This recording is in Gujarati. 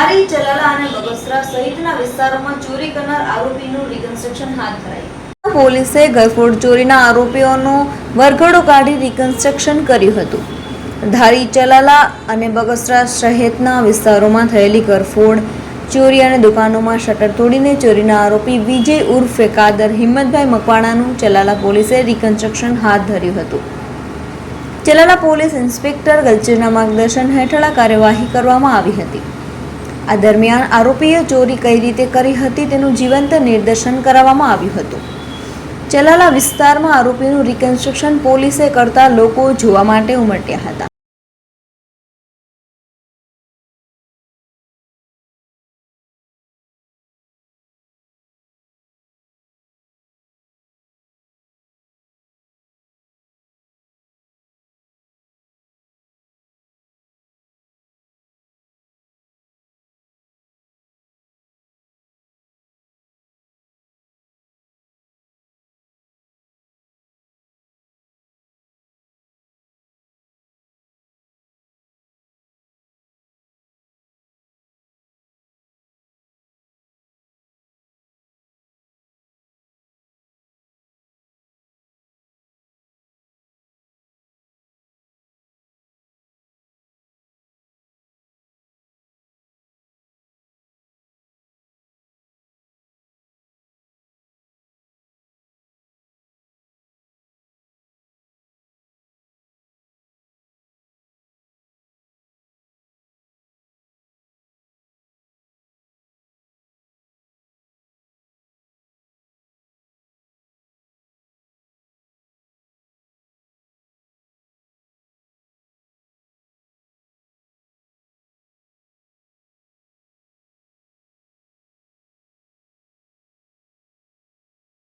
ધારી જલાલા અને બગસરા સહિતના વિસ્તારોમાં ચોરી કરનાર આરોપીનું રિકન્સ્ટ્રક્શન હાથ ધરાયું. પોલીસે ગરફોડ ચોરીના આરોપીઓનો વરઘડો કાઢી રિકન્સ્ટ્રક્શન કર્યું હતું. ધારી ચલાલા અને બગસરા સહિતના વિસ્તારોમાં થયેલી ગરફોડ ચોરી અને દુકાનોમાં શટર તોડીને ચોરીના આરોપી વિજય ઉર્ફે કાદર હિંમતભાઈ મકવાણાનું ચલાલા પોલીસે રિકન્સ્ટ્રક્શન હાથ ધર્યું હતું. ચલાલા પોલીસ ઇન્સ્પેક્ટર ગલચીના માર્ગદર્શન હેઠળ કાર્યવાહી કરવામાં આવી હતી. આ દરમિયાન આરોપીએ ચોરી કઈ રીતે કરી હતી તેનું જીવંત નિદર્શન કરાવવામાં આવ્યું હતું. ચલાલા વિસ્તારમાં આરોપીનું રિકન્સ્ટ્રક્શન પોલીસે કરતા લોકો જોવા માટે ઉમટ્યા હતા.